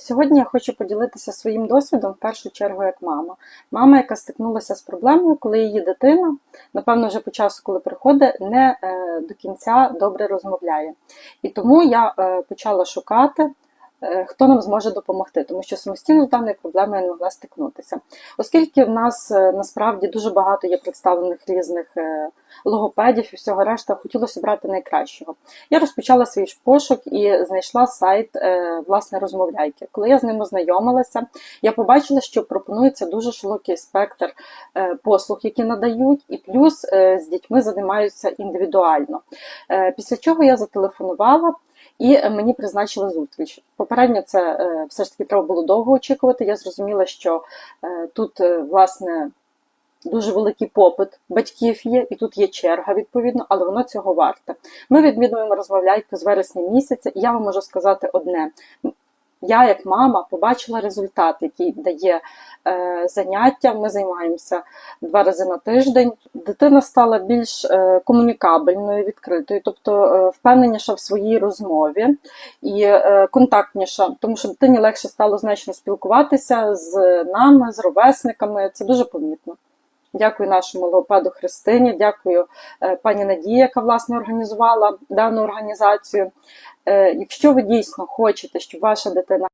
Сьогодні я хочу поділитися своїм досвідом в першу чергу як мама. Мама, яка стикнулася з проблемою, коли її дитина, напевно, вже по часу, коли приходить, не е, до кінця добре розмовляє. І тому я е, почала шукати. Е, Хто нам зможе допомогти, тому що самостійно з даною проблемою я не могла стикнутися. Оскільки в нас е, насправді дуже багато є представлених різних е, логопедів і всього решта, хотілося брати найкращого. Я розпочала свій пошук і знайшла сайт власне розмовляйки. Коли я з ним ознайомилася, я побачила, що пропонується дуже широкий спектр послуг, які надають, і плюс з дітьми займаються індивідуально. Після чого я зателефонувала. І е, мені призначили зустріч. Попередньо це е, все ж таки треба було довго очікувати. Я зрозуміла, що е, тут власне дуже великий попит батьків є, і тут є черга відповідно, але воно цього варте. Ми відмінуємо розмовляйку з вересня місяця, і я вам можу сказати одне. Я, як мама, побачила результат, який дає е, заняття. Ми займаємося два рази на тиждень. Дитина стала більш е, комунікабельною, відкритою, тобто е, впевненіша в своїй розмові і е, контактніша, тому що дитині легше стало значно спілкуватися з нами, з ровесниками. Це дуже помітно. Дякую нашому логопеду Христині, дякую е, пані Надії, яка власне організувала дану організацію. Е, Якщо ви дійсно хочете, щоб ваша дитина